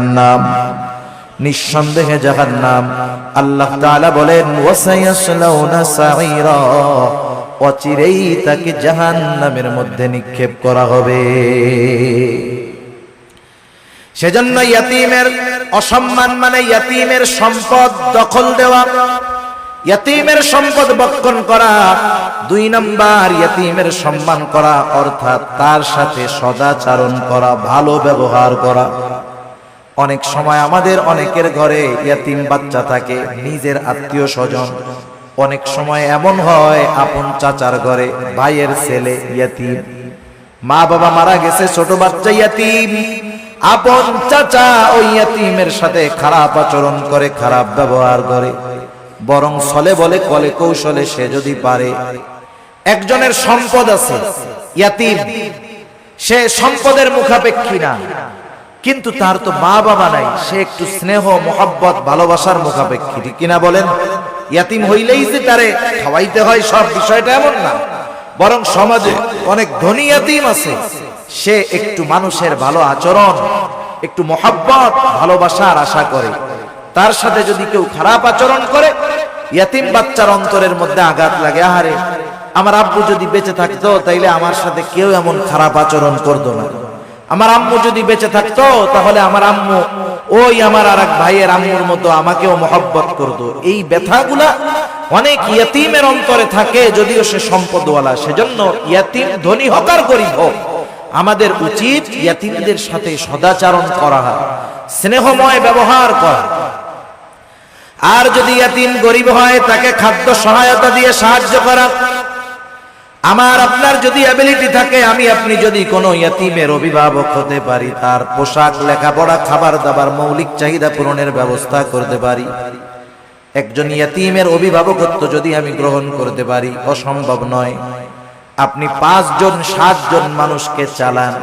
নাম নিঃসন্দেহে যাহার নাম আল্লাহ তাআলা বলেন অচিরেই তাকে জাহান্নামের মধ্যে নিক্ষেপ করা হবে। সেজন্য ইয়াতিমের অসম্মান মানে ইয়াতিমের সম্পদ দখল দেওয়া, ইয়াতিমের সম্পদ বক্ষণ করা, দুই নাম্বার ইয়াতিমের সম্মান করা, অর্থাৎ তার সাথে সদাচারণ করা, ভালো ব্যবহার করা। অনেক সময় আমাদের অনেকের ঘরে ইয়াতিম বাচ্চা থাকে, নিজের আত্মীয় স্বজন। অনেক সময় এমন হয়, আপন চাচার ঘরে ভাইয়ের ছেলে ইয়াতিম। মা বাবা মারা গেছে, ছোট বাচ্চা ইয়াতিম। আপন চাচা ওই ইয়াতিমের সাথে খারাপ আচরণ করে, খারাপ ব্যবহার করে। বরং ছলে বলে, কলে কৌশলে সে যদি পারে। একজনের সম্পদ আছে, ইয়াতিম। সে সম্পদের মুখাপেক্ষী না। কিন্তু তার তো মা বাবা নাই। সে একটু স্নেহ, মোহাব্বত, ভালোবাসার মুখাপেক্ষী। কিনা বলেন? ইয়াতিম হইলেই যে তারে খাওয়াইতে হয়, সব বিষয়টা এমন না। বরং সমাজে অনেক ধনী ইয়াতিম আছে। সে একটু মানুষের ভালো আচরণ, একটু মোহাব্বত, ভালোবাসার আশা করে। তার সাথে যদি কেউ খারাপ আচরণ করে, ইয়াতিম বাচ্চার অন্তরের মধ্যে আঘাত লাগে। আহারে, আমার আব্বু যদি বেঁচে থাকতো, তাইলে আমার সাথে কেউ এমন খারাপ আচরণ করতো না। আমার আম্মু যদি বেঁচে থাকতো, তাহলে আমার আম্মু ওই আমার আর এক ভাইয়ের আম্মুর মতো আমাকেও মহব্বত করতো। এই ব্যথাগুলা অনেক ইয়াতিমের অন্তরে থাকে, যদিও সে সম্পদওয়ালা। সেজন্য ইয়াতিম ধনী হোক আর গরিব হোক। আমাদের উচিত ইয়াতিমদের সাথে সদাচারণ করা, স্নেহময় ব্যবহার করা। আর যদি ইয়াতিম গরিব হয়, তাকে খাদ্য সহায়তা দিয়ে সাহায্য করা। আমার আপনার যদি অ্যাবিলিটি থাকে, আমি আপনি যদি কোনো ইয়াতিমের অভিভাবক হতে পারি, তার পোশাক, লেখাপড়া, খাবার দাবার, মৌলিক চাহিদা পূরণের ব্যবস্থা করতে পারি। একজন ইয়াতিমের অভিভাবকত্ব যদি আমি গ্রহণ করতে পারি, অসম্ভব নয়। আপনি পাঁচজন, সাতজন মানুষকে চালান।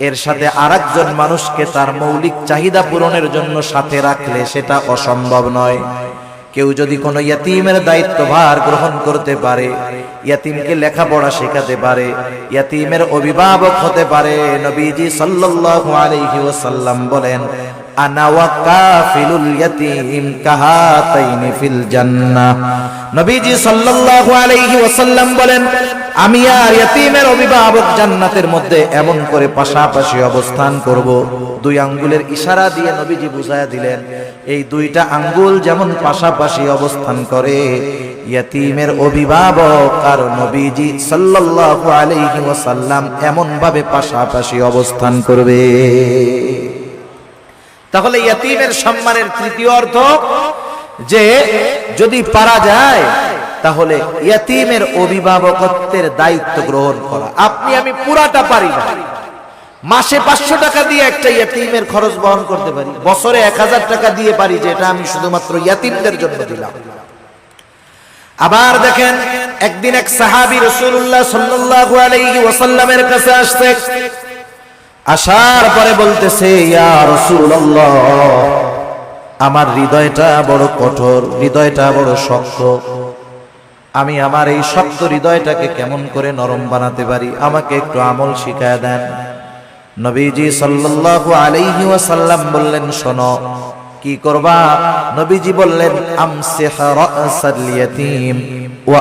এর সাথে আরেকজন মানুষকে তার মৌলিক চাহিদা পূরণের জন্য সাথে রাখলে সেটা অসম্ভব নয়। কেউ যদি কোনো ইয়াতিমের দায়িত্বভার গ্রহণ করতে পারে, ইয়াতিমকে লেখাপড়া শেখাতে পারে, ইয়াতিমের অভিভাবক হতে পারে, নবীজি সাল্লাল্লাহু আলাইহি ওয়াসাল্লাম বলেন আমি আর অভিভাবক জান্নাতের মধ্যে এমন করে পাশাপাশি অবস্থান করব। দুই আঙ্গুলের ইশারা দিয়ে নবীজি দিলেন, এই দুইটা আঙ্গুল যেমন পাশাপাশি অবস্থান করে, ইয়াতিমের অভিভাবক আর নবীজি সাল্লাল্লাহু আলাইহি ওয়াসাল্লাম এমন ভাবে পাশাপাশি অবস্থান করবে। তাহলে ইয়াতিমের সম্মানের তৃতীয় অর্থ যে যদি পারা যায়, তাহলে ইয়াতিমের অভিভাবকত্বের দায়িত্ব গ্রহণ করা। আপনি আমি পুরাটা পারি না। মাসে পাঁচশো টাকা দিয়ে একটা ইয়াতিমের খরচ বহন করতে পারি। বছরে এক হাজার টাকা দিয়ে পারি যে এটা আমি শুধুমাত্র ইয়াতিমদের জন্য দিলাম। আবার দেখেন, একদিন এক সাহাবি রসুল্লাহ সাল্লাল্লাহু আলাইহি ওয়াসাল্লামের কাছে আসছে। আসার পরে বলতেছে আমার হৃদয়টা বড় কঠোর, হৃদয়টা বড় শক্ত। আমি আমার এই শক্ত হৃদয়টাকে কেমন করে নরম বানাতে পারি? আমাকে একটু আমল শিখায় দেন। নবীজি সাল্লাল্লাহু আলাইহি ওয়াসাল্লাম বললেন, শোনো, কি করবা? নবীজি বললেন, আমসিহ ওয়া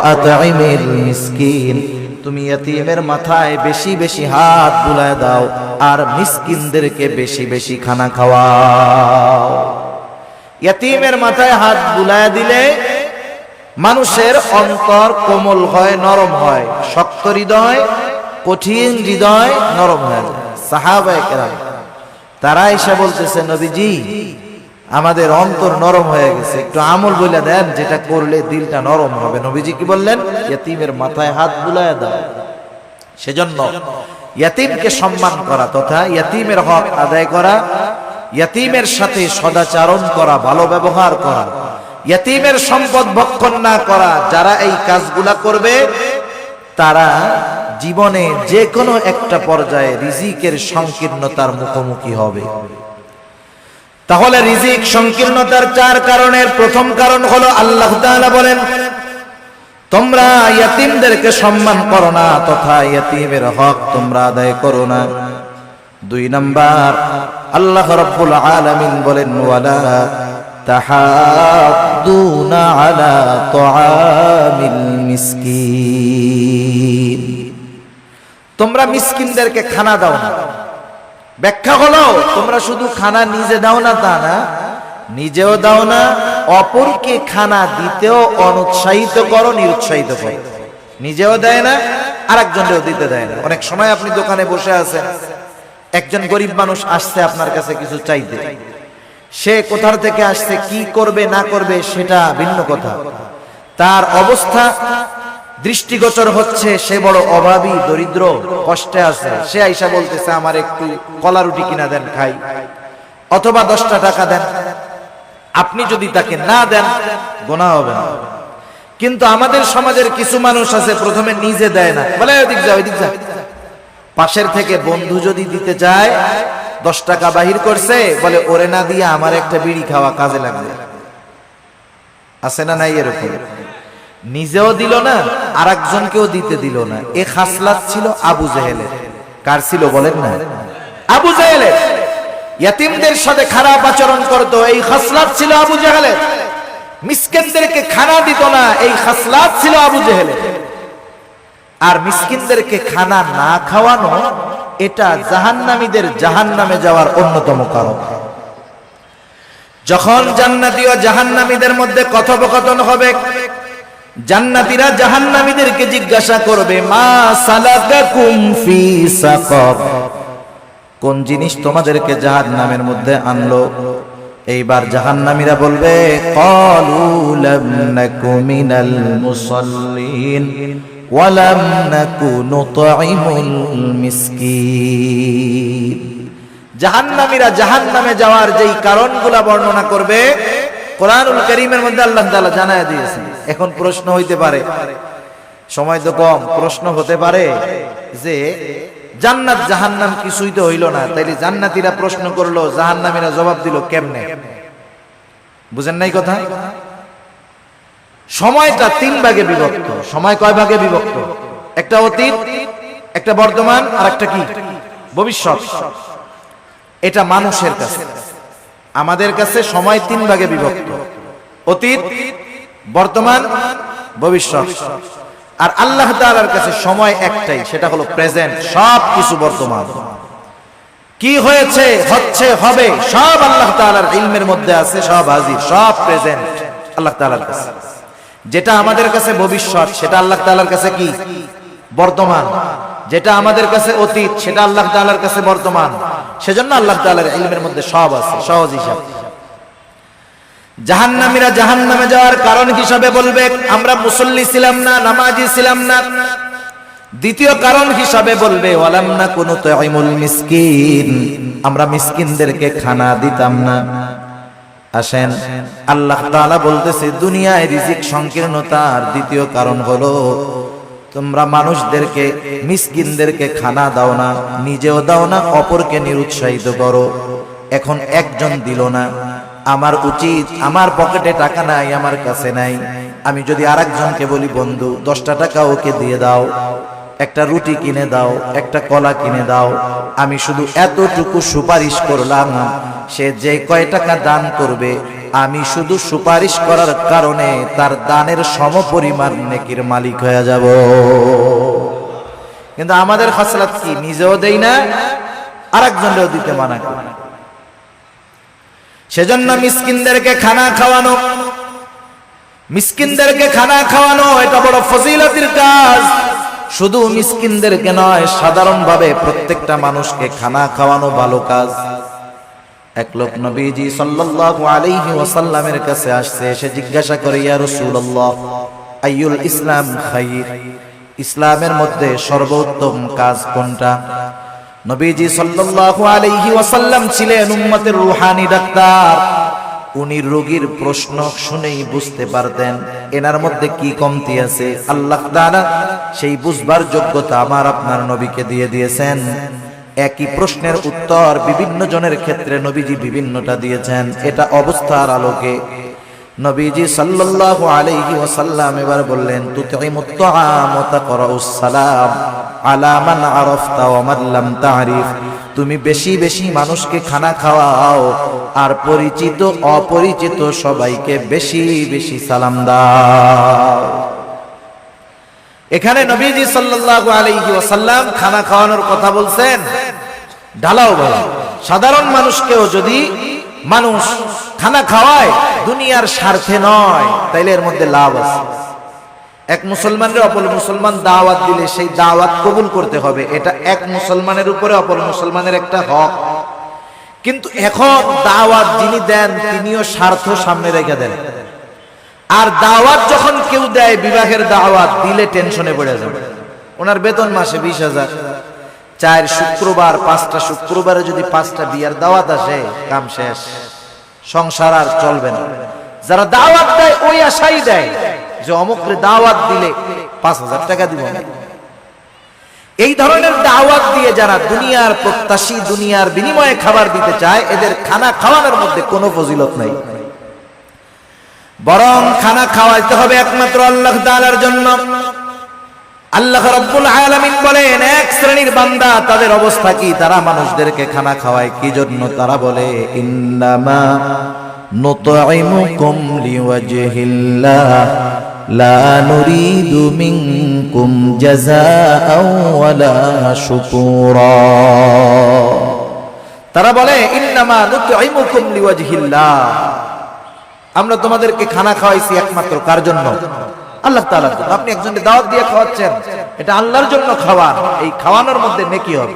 তুমি ইয়াতীমের মাথায় বেশি বেশি হাত বুলায় দাও, আর মিসকিনদেরকে বেশি বেশি খানা খাওয়াও। ইয়াতীমের মাথায় হাত বুলায় দিলে মানুষের অন্তর কোমল হয়, নরম হয়, শক্ত হৃদয়, কঠিন হৃদয় নরম হয়ে। যায় সাহাবায়ে কেরাম, তারা এসে বলতেছে, নবীজি আমাদের অন্তর নরম হয়ে গেছে। একটু আমল বলে দেন, যেটা করলে দিলটা নরম হবে। নবীজি কি বললেন? ইয়াতিমের মাথায় হাত বুলায় দাও। সেজন্য ইয়াতিমকে সম্মান করা তথা ইয়াতিমের হক আদায় করা, ইয়াতিমের সাথে সদাচারণ করা, ভালো ব্যবহার করা, ইয়াতিমের সম্পদ ভক্ষণ না করা, যারা এই কাজগুলা করবে, তারা জীবনে যে কোনো একটা পর্যায়ে রিজিকের সংকীর্ণতার মুখোমুখি হবে। তাহলে রিজিক সংকীর্ণতার চার কারণের প্রথম কারণ হলো আল্লাহ বলেন, তোমরা ইয়াতিমদেরকে সম্মান করো না, তথা ইয়াতিমের হক তোমরা আদায় করো না। দুই নাম্বার, আল্লাহ রাব্বুল আলামিন বলেন, ওয়ালা তাহাদুনা আলা তুআমিল মিসকিন। তোমরা মিসকিনদেরকে খানা দাও না। ব্যাখ্যা হলো তোমরা শুধু খানা নিজে দাও না তা না, নিজেও দাও না, অপরকে খানা দিতেও অনুৎসাহিত করো, নিরুৎসাহিত করো। নিজেও দেয় না, আরেকজনকেও দিতে দেয় না। অনেক সময় আপনি দোকানে বসে আছেন, একজন গরিব মানুষ আসছে আপনার কাছে কিছু চাইতে। সে কোথার থেকে আসছে, কি করবে, না করবে, সেটা ভিন্ন কথা। তার অবস্থা দৃষ্টিগোচর হচ্ছে সে বড় অভাবী, দরিদ্র, কষ্টে আছে। সে আইসা বলতেছে, আমার একটু কলা রুটি কিনা দেন খাই। অথবা দশটা টাকা দেন। আপনি যদি তাকে না দেন, গোনা হবে না। কিন্তু আমাদের সমাজের কিছু মানুষ আছে, প্রথমে নিজে দেয় না। বলে ওইদিক যা ওইদিক যা। পাশের থেকে বন্ধু যদি দিতে চায়, দশ টাকা বাহির করছে, বলে, ওরে না দিয়ে আমার একটা বিড়ি খাওয়া কাজে লাগবে। আছে না নাই এরকম? নিজেও দিল না আর একজনকেও দিতে দিল না। এ খাসলাত ছিল আবু জেহেলের। কার ছিল বলেন না? আবু জেহেলের। ইয়াতিমদের সাথে খারাপ আচরণ করতো, এই খাসলাত ছিল আবু জেহেলের। মিসকিনদেরকে খানা দিত না, এই খাসলাত ছিল আবু জেহেলের। আর মিসকিনদেরকে খানা না খাওয়ানো, এটা জাহান্নামীদের জাহান্নামে যাওয়ার অন্যতম কারণ। যখন জান্নাতি ও জাহান্নামীদের মধ্যে কথোপকথন হবে জান্নাতীরা জাহান্নামীদেরকে জিজ্ঞাসা করবে, মা সালাকাকুম ফি সাকাব? কোন জিনিস তোমাদেরকে জাহান্নামের মধ্যে আনলো? এইবার জাহান্নামীরা বলবে ক্বালু লাম নাকু মিনাল মুসাল্লিন ওয়া লাম নাকু নুতঈমুল মিসকিন। জাহান্নামীরা জাহান্নামে যাওয়ার যেই কারণগুলা বর্ণনা করবে, কোরআনুল করিমের মধ্যে আল্লাহ তাআলা জানায় দিয়েছেন। এখন প্রশ্ন হইতে পারে। সময় তো কম, প্রশ্ন হতে পারে যে, জান্নাত জাহান্নাম কিছুই তো হইল না। তাইলে জান্নাতীরা প্রশ্ন করল, জাহান্নামীরা জবাব দিল, কেমনে? বুঝেন নাই কথা? সময়টা তিন ভাগে বিভক্ত। সময় কয় ভাগে বিভক্ত? একটা অতীত, একটা বর্তমান, আর একটা কি? ভবিষ্যৎ। এটা মানুষের কাছে। আমাদের কাছে সময় তিন ভাগে বিভক্ত। অতীত বর্তমান, ভবিষ্যৎ। আর আল্লাহ তালার কাছে সময় একটাই, সেটা হলো প্রেজেন্ট সব কিছু বর্তমান। কি হয়েছে, হচ্ছে, হবে, সব আল্লাহ তালার ইলমের মধ্যে আছে, সব হাজির, সব প্রেজেন্ট আল্লাহ তাআলার কাছে। যেটা আমাদের কাছে ভবিষ্যৎ, সেটা আল্লাহ তালার কাছে কি? বর্তমান। যেটা আমাদের কাছে অতীত, সেটা আল্লাহ তাআলার কাছে বর্তমান। সেজন্য আল্লাহ তাআলার ইলমের মধ্যে সব আছে, সহজ হিসাব। জাহান্নামীরা জাহান্নামে যাওয়ার কারণ হিসাবে বলবে, আমরা মুসল্লি ছিলাম না, নামাজি ছিলাম না। দ্বিতীয় কারণ হিসাবে বলবে, ওয়ালাম না কোনো তাইমুল মিসকিন, আমরা মিসকিনদেরকে খানা দিতাম না। আসেন, আল্লাহ তাআলা বলতেছে, দুনিয়ায় রিজিক সংকীর্ণতার দ্বিতীয় কারণ হলো, তোমরা মানুষদেরকে, মিসকিনদেরকে খানা দাও না, নিজেও দাও না, অপরকে নিরুৎসাহিত করো। এখন একজন দিল না। আমার উচিত, আমার পকেটে টাকা নাই, আমার কাছে নাই। আমি যদি আরেকজনকে বলি, বন্ধু, দশটা টাকা ওকে দিয়ে দাও। একটা রুটি কিনে দাও, একটা কলা কিনে দাও। আমি শুধু এতটুকু সুপারিশ করলাম, সে যে কয় টাকা দান করবে, আমি শুধু সুপারিশ করার কারণে তার দানের সমপরিমাণ নেকির মালিক হয়ে যাব। কিন্তু আমাদের খাসলাত কি, নিজেও দেই না আর আরেকজনেও দিতে মানা করি। সেজন্য মিসকিনদেরকে খানা খাওয়ানো, মিসকিনদেরকে খানা খাওয়ানো এটা বড় ফজিলতির কাজ। শুধু মিসকিনদেরকে নয়, সাধারণভাবে প্রত্যেকটা মানুষকে খানা খাওয়ানো ভালো কাজ। এক লোক নবীজি সাল্লাল্লাহু আলাইহি ওয়াসাল্লামের কাছে আসছে, এসে জিজ্ঞাসা করে, ইয়া রাসূলুল্লাহ, আইয়ুল ইসলাম খাইর? ইসলামের মধ্যে সর্বোত্তম কাজ কোনটা? নবীজি সাল্লাল্লাহু আলাইহি ওয়াসাল্লাম ছিলেন উম্মতের রূহানি ডাক্তার। উনি রোগীর প্রশ্ন শুনেই বুঝতে পারতেন, এনার মধ্যে কি কমতি আছে? আল্লাহ তাআলা সেই বুঝবার যোগ্যতা আমার আপনার নবীকে দিয়ে দিয়েছেন। একই প্রশ্নের উত্তর বিভিন্ন জনের ক্ষেত্রে নবীজি বিভিন্নটা দিয়েছেন। এটা অবস্থার আলোকে নবীজি সাল্লাল্লাহু আলাইহি ওয়াসাল্লাম এবার বললেন তুতিমুত তাআম ওয়া তাকরাউস সালাম আলা মান আরাফতা ওয়া মান লাম তারিফ। তুমি বেশি বেশি মানুষকে খানা খাওয়াও আর পরিচিত অপরিচিত সবাইকে বেশি বেশি সালাম দাও। এখানে নবীজি সাল্লাল্লাহু আলাইহি ওয়াসাল্লাম খানা খাওয়ানোর কথা বলছেন। ঢালাও ভালো সাধারণ মানুষকেও যদি মানুষ খানা খাওয়ায় দুনিয়ার স্বার্থে নয়, তাইলে এর মধ্যে লাভ আছে। এক মুসলমানের অপর মুসলমান দাওয়াত দিলে সেই দাওয়াত কবুল করতে হবে। এটা এক মুসলমানের উপরে, অপর মুসলমানের একটা হক। কিন্তু এখন দাওয়াত যিনি দেন, তিনিও স্বার্থ সামনে রেখে দেন। আর দাওয়াত যখন কেউ দেয়, বিবাহের দাওয়াত, দিলে টেনশনে পড়ে যাবে। ওনার বেতন মাসে বিশ হাজার। চার শুক্রবার, পাঁচটা শুক্রবারে যদি পাঁচটা বিয়ার দাওয়াত আসে, কাম শেষ। সংসার আর চলবে না। যারা দাওয়াত দেয়, ওই আশাই দেয় যে অমুকরে দাওয়াত দিলে পাঁচ হাজার টাকা দিব। এই ধরনের দাওয়াত দিয়ে যারা দুনিয়ার প্রত্যাশী, দুনিয়ার বিনিময়ে খাবার দিতে চায়, এদের খানা খাওয়ানোর মধ্যে কোনো ফজিলত নাই। বরং খানা খাওয়াইতে হবে একমাত্র আল্লাহ তাআলার জন্য। আল্লাহ রাব্বুল আলামিন বলেন, এক শ্রেণির বান্দা, তাদের অবস্থা কি? তারা মানুষদেরকে খানা খাওয়ায়। কি জন্য? তারা বলে, ইন্নামা নুতঈমুকুম লিওয়াজহিল্লাহ। লা নুরিদু মিনকুম জাযাআও ওয়ালা শুকুরা। তারা বলে, ইন্নামা নুতঈমুকুম লিওয়াজহিল্লাহ। আমরা তোমাদেরকে খানা খাওয়াইছি একমাত্র। কার জন্য? আল্লাহ জন্য আপনি একজনকে দাওয়াত দিয়ে খাওয়াচ্ছেন, এটা আল্লাহর জন্য খাওয়ান এই খাওয়ানোর মধ্যে নেকি হবে?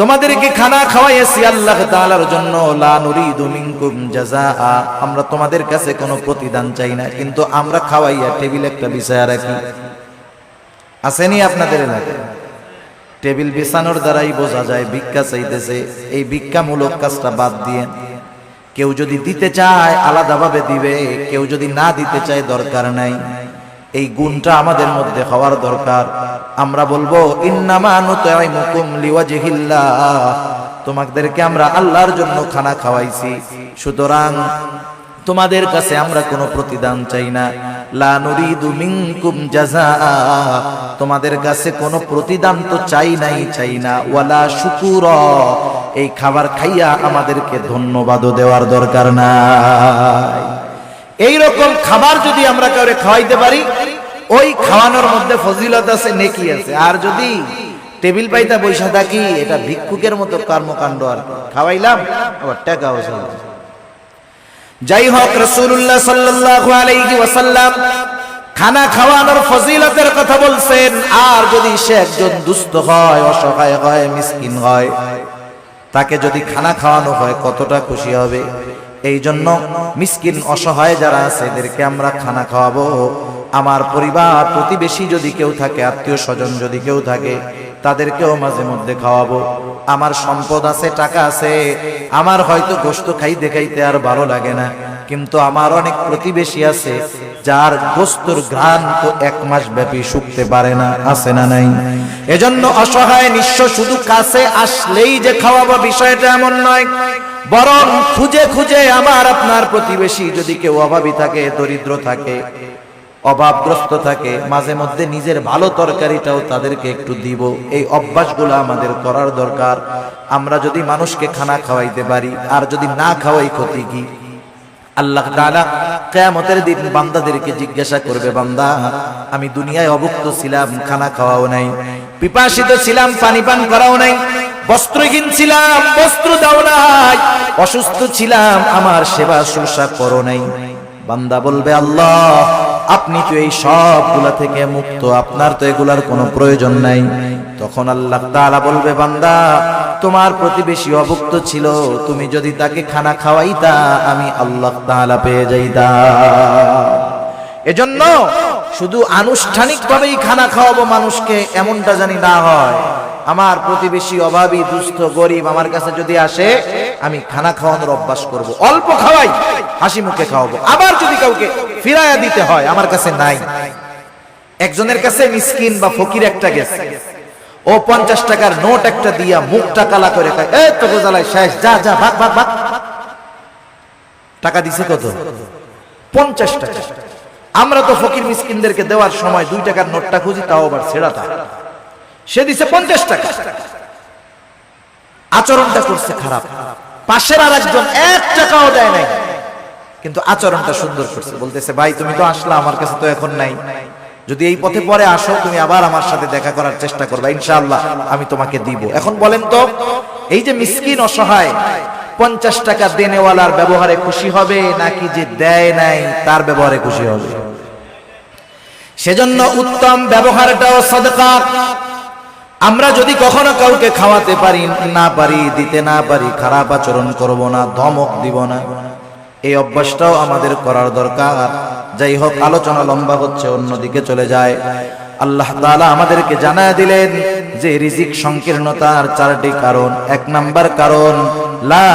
তোমাদেরকে খানা খাওয়াইছি আল্লাহ তাআলার জন্য, লা নুরিদু মিনকুম জাযাআ। আমরা তোমাদের কাছে কোনো প্রতিদান চাই না, কিন্তু আমরা খাওয়াইয়া টেবিল একটা বিছায়া রাখি। আসেনি আপনাদের এলাকায়? টেবিল বিছানোর দ্বারাই বোঝা যায়, ভিক্ষা চাইতেছে, এই ভিক্ষামূলক কাজটা বাদ দিয়ে কেউ যদি দিতে চায়, আলাদাভাবে দিবে। কেউ যদি না দিতে চায়, দরকার নাই। এই গুণটা আমাদের মধ্যে হওয়ার দরকার। আমরা বলব তোমাদেরকে আমরা আল্লাহর জন্য খানা খাওয়াইছি। সুতরাং তোমাদের কাছে আমরা কোনো প্রতিদান চাই না। তোমাদের কাছে কোনো প্রতিদান তো চাই নাই, চাই না। ওয়ালা শুকুর। এই খাবার খাইয়া আমাদেরকে ধন্যবাদও দেওয়ার দরকার নাই। এই রকম খাবার যদি আমরা কাউরে খাওয়াইতে পারি, ওই খাওয়ানোর মধ্যে ফজিলত আছে, নেকি আছে। আর যদি টেবিল পাইতা বৈশা থাকি, এটা ভিক্ষুকের মতো কর্মকাণ্ড আর খাওয়াইলাম, আবার টাকাও চলে যাই হোক রসুল্লাহ সাল্লাহ আলাইহি খানা খাওয়ানোর ফজিলতের কথা বলছেন, আর যদি সে একজন দুস্থ হয়, অসহায় হয়, মিসকিন হয়, তাকে যদি খানা খাওয়ানো হয়, কতটা খুশি হবে? এই জন্য মিসকিন অসহায় যারা আছে, এদেরকে আমরা খানা খাওয়াবো। আমার পরিবার, প্রতিবেশী যদি কেউ থাকে, আত্মীয় স্বজন যদি কেউ থাকে, তাদেরকেও মাঝে মধ্যে খাওয়াবো। আমার সম্পদ আছে, টাকা আছে, আমার হয়তো গোস্ত খাইতে খাইতে আর ভালো লাগে না। কিন্তু আমার অনেক প্রতিবেশী আছে, যার গোস্তর ঘ্রাণ তো এক মাস ব্যাপী শুকতে পারে না, আছে না নাই। এজন্য অসহায় নিঃস্ব শুধু কাছে আসলেই যে খাওয়াবো বিষয়টা এমন নয়, বরং খুঁজে খুঁজে আমার আপনার প্রতিবেশী যদি কেউ অভাবী থাকে, দরিদ্র থাকে অভাবগ্রস্ত থাকে, মাঝে মধ্যে নিজের ভালো তরকারিটাও তাদেরকে একটু দিব। এই অভ্যাসগুলো আমাদের করার দরকার। আমরা যদি মানুষকে খানা খাওয়াইতে পারি, আর যদি না খাওয়াই ক্ষতি কি? আল্লাহ তাআলা দিন বান্দাদেরকে জিজ্ঞাসা করবে, বান্দা, আমি দুনিয়ায় অভুক্ত ছিলাম, খানা খাওয়াও নাই। পিপাসিত ছিলাম, পানি পান করাও নাই। বস্ত্রহীন ছিলাম, বস্ত্র দাও নাই। অসুস্থ ছিলাম, আমার সেবা শুশ্রূষা করো নাই। বান্দা বলবে, আল্লাহ আপনি তো এই সবগুলা থেকে মুক্ত, আপনার তো এগুলার কোনো প্রয়োজন নাই। তখন আল্লাহ তাআলা বলবে, বান্দা, তোমার প্রতিবেশী অভুক্ত ছিল, তুমি যদি তাকে খানা খাওয়াইতা, আমি আল্লাহ তাআলা পেয়ে যাইতা। এজন্য শুধু আনুষ্ঠানিকভাবেই খানা খাওয়াবো মানুষকে, এমনটা জানি না হয়। আমার প্রতিবেশী অভাবী, দুস্থ, গরিব আমার কাছে যদি আসে, আমি খানা খাওয়ানোর অভ্যাস করব। অল্প খাওয়াই, হাসি মুখে খাওয়াবো। আবার যদি কাউকে ফিরাইয়া দিতে হয়, আমার কাছে নাই। একজনের কাছে মিসকিন বা ফকির একটা গেছে। ও পঞ্চাশ টাকার নোট একটা দিয়া মুখটা কালা করে কয় এ তোকে জ্বালাই শেষ, যা যা, ভাগ ভাগ ভাগ। টাকা দিছে কত? পঞ্চাশ টাকা। আমরা তো ফকির মিসকিনদেরকে দেওয়ার সময় দুই টাকার নোটটা খুঁজি, তাও আবার ছেড়াটা সে দিছে পঞ্চাশ টাকা। আচরণটা করছে খারাপ। পাশের আর একজন এক টাকাও দেয় নাই। কিন্তু আচরণটা সুন্দর করছে। বলতেছে, ভাই, তুমি তো আসলা, আমার কাছে তো এখন নাই। যদি এই পথে পরে আসো, তুমি আবার আমার সাথে দেখা করার চেষ্টা করবে, ইনশাআল্লাহ আমি তোমাকে দিব। এখন বলেন তো, এই যে মিসকিন অসহায়, পঞ্চাশ টাকা দেনেওয়ালার ব্যবহারে খুশি হবে নাকি যে দেয় নাই, তার ব্যবহারে খুশি হবে? সেজন্য উত্তম ব্যবহারটাও সদকা। আমরা যদি কখনো কাউকে খাওয়াতে পারি, না পারি, দিতে না পারি, খারাপ আচরণ করব না, ধমক দিব না। এই অভ্যাসটাও আমাদের করার দরকার। যাই হোক আলোচনা লম্বা হচ্ছে, অন্যদিকে চলে যায়। আল্লাহ তালা আমাদেরকে জানায় দিলেন যে রিজিক সংকীর্ণতার চারটি কারণ। এক নাম্বার কারণ, লা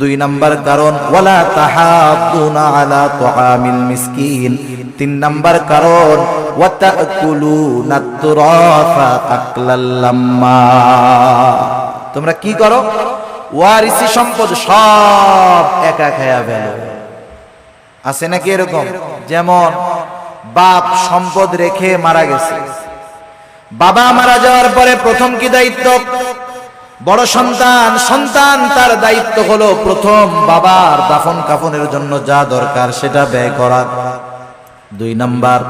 দুই নাম্বার কারণ, ওয়ালা তাহাদ্দুনা আলা তুআমিল মিসকিন। তিন নাম্বার কারণ ওয়াতাকুলুনা তুরাফা আকলাল লাম্মা। তোমরা কি করো? ওয়ারিসি সম্পদ সব একা খায়া ফেলো। আছে নাকি এরকম? যেমন, বাপ সম্পদ রেখে মারা গেছে। বাবা মারা যাওয়ার পরে প্রথম কি দায়িত্ব? বড় সন্তান সন্তান তার দায়িত্ব হলো প্রথম বাবার দাফন কাফনের জন্য যা দরকার সেটা ব্যয় করা। দুই নাম্বার,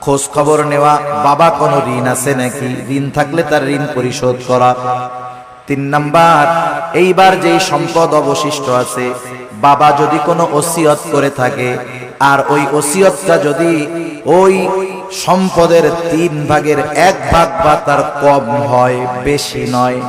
খোঁজ খবর নেওয়া। বাবা কোনো ঋণ আছে নাকি? ঋণ থাকলে তার ঋণ পরিশোধ করা। তিন নাম্বার, এইবার যেই সম্পদ অবশিষ্ট আছে, বাবা যদি কোনো ওসিয়ত করে থাকে, আর ওই ওসিয়তটা যদি ওই সম্পদের তিন ভাগের এক ভাগ বা তার কম হয়, বেশি নয়।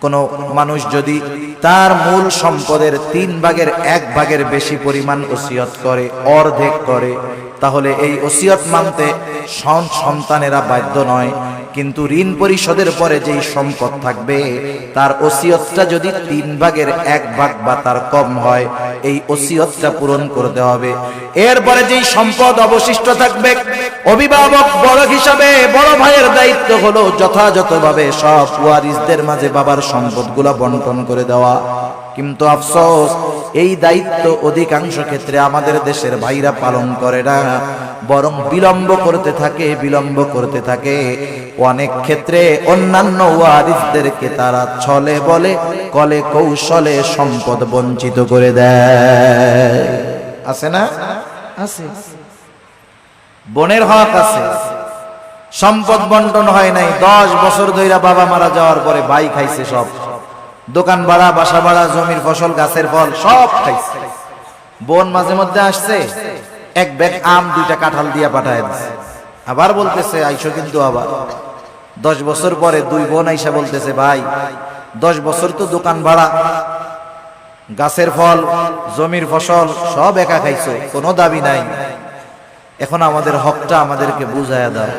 কোন মানুষ যদি তার মূল সম্পদের তিন ভাগের এক ভাগের বেশি পরিমাণ ওসিয়ত করে, অর্ধেক করে, তাহলে এই ওসিয়ত মানতে সন- সন্তানেরা বাধ্য নয়। কিন্তু ঋণ পরিশোধের পরে যেই সম্পদ থাকবে, তার ওসিয়তটা যদি তিন ভাগের এক ভাগ বা তার কম হয়, এই ওসিয়তটা পূরণ করতে হবে। এরপরে যেই সম্পদ অবশিষ্ট থাকবে, অভিভাবক বড় হিসাবে বড় ভাইয়ের দায়িত্ব হলো যথাযথভাবে সব ওয়ারিসদের মাঝে বাবার সম্পদগুলো বন্টন করে দেওয়া। কিন্তু আফসোস এই দায়িত্ব অধিকাংশ ক্ষেত্রে আমাদের দেশের ভাইরা পালন করে না। বরং বিলম্ব করতে থাকে বিলম্ব করতে থাকে। অনেক ক্ষেত্রে অন্যান্য ওয়ারিসদেরকে তারা ছলে বলে কলে কৌশলে সম্পদ বঞ্চিত করে দেয়। আছে না? আছে। বোনের হক আছে। সম্পদ বন্টন হয় নাই দশ বছর ধইরা বাবা মারা যাওয়ার পরে ভাই খাইছে সব। দোকান ভাড়া, বাসা ভাড়া, জমির ফসল, গাছের ফল, সব খাইছে। বোন মাঝে মধ্যে আসছে, এক ব্যাগ আম দুইটা কাঁঠাল দিয়ে পাঠায় আবার বলতেছে, আইসো কিন্তু আবার। দশ বছর পরে দুই বোন আইসা বলতেছে, ভাই, দশ বছর তো দোকান ভাড়া, গাছের ফল, জমির ফসল, সব একা খাইছো, কোনো দাবি নাই। এখন আমাদের হকটা আমাদেরকে বুঝায়া দাও।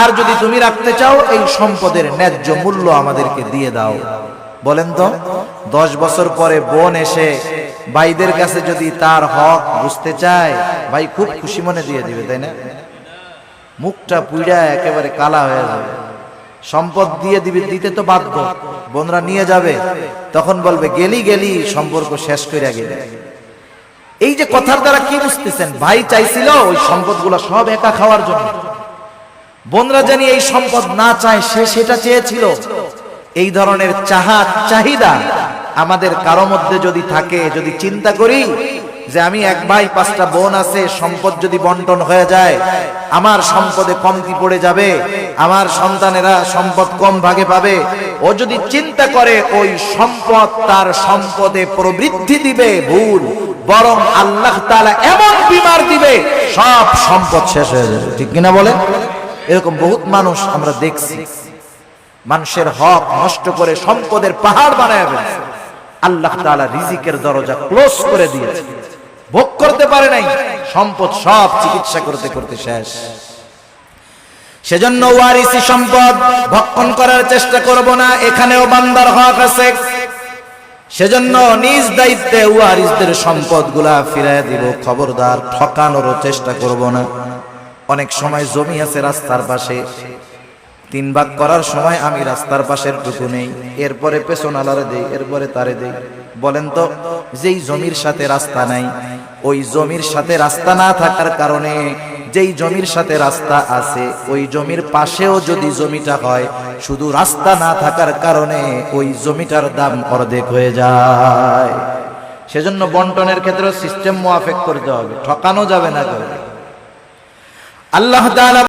আর যদি তুমি রাখতে চাও, এই সম্পদের ন্যায্য মূল্য আমাদেরকে দিয়ে দাও। বলেন তো, দশ বছর পরে বোন এসে ভাইদের কাছে যদি তার হক বুঝতে চায়, ভাই খুব খুশি মনে দিয়ে দিবে, তাই না? মুখটা পুইড়া একেবারে কালা হয়ে যাবে। সম্পদ দিয়ে দিবে, দিতে তো বাধ্য। বোনরা নিয়ে যাবে, তখন বলবে, গেলি গেলি, সম্পর্ক শেষ করে গেলে। এই যে কথার দ্বারা কি বুঝতেছেন? ভাই চাইছিল ওই সম্পদগুলো সব একা খাওয়ার জন্য। বোনরা জানি এই সম্পদ না চায়, সে সেটা চেয়েছিল। এই ধরনের চাহা চাহিদা আমাদের কারও মধ্যে যদি থাকে, যদি চিন্তা করি যে আমি এক ভাই, পাঁচটা বোন আছে, সম্পদ যদি বন্টন হয়ে যায়, আমার সম্পদে কমতি পড়ে যাবে, আমার সন্তানেরা সম্পদ কম ভাগে পাবে, ও যদি চিন্তা করে ওই সম্পদ তার সম্পদে প্রবৃদ্ধি দিবে, ভুল, বরং আল্লাহ তালা এমন বিমার দিবে, সব সম্পদ শেষ হয়ে যাবে। ঠিক কিনা বলেন? এরকম বহুত মানুষ আমরা দেখছি। মানুষের হক নষ্ট করে সম্পদের পাহাড় বানায় ফেলছে। আল্লাহ তাআলা রিজিকের দরজা ক্লোজ করে দিয়েছে। ভোগ করতে পারে নাই, সম্পদ সব চিকিৎসা করতে করতে শেষ। সেজন্য ওয়ারিসি সম্পদ ভক্ষণ করার চেষ্টা করব না, এখানেও বান্দার হক আছে। সেজন্য নিজ দায়িত্বে ওয়ারিসদের সম্পদগুলা ফিরায় দিব, খবরদার ঠকানোরও চেষ্টা করব না। অনেক সময় জমি আছে রাস্তার পাশে তিন ভাগ করার সময় আমি রাস্তার পাশের টুকু নেই, এরপরে পেছন আলারে দেই, এরপরে তারে দেই বলেন তো, যেই জমির সাথে রাস্তা নাই, ওই জমির সাথে রাস্তা না থাকার কারণে যেই জমির সাথে রাস্তা আছে, ওই জমির পাশেও যদি জমিটা হয়, শুধু রাস্তা না থাকার কারণে ওই জমিটার দাম অর্ধেক হয়ে যায় সেজন্য বন্টনের ক্ষেত্রে সিস্টেম মোয়াফেক করতে হবে, ঠকানো যাবে না কাউকে। আল্লাহ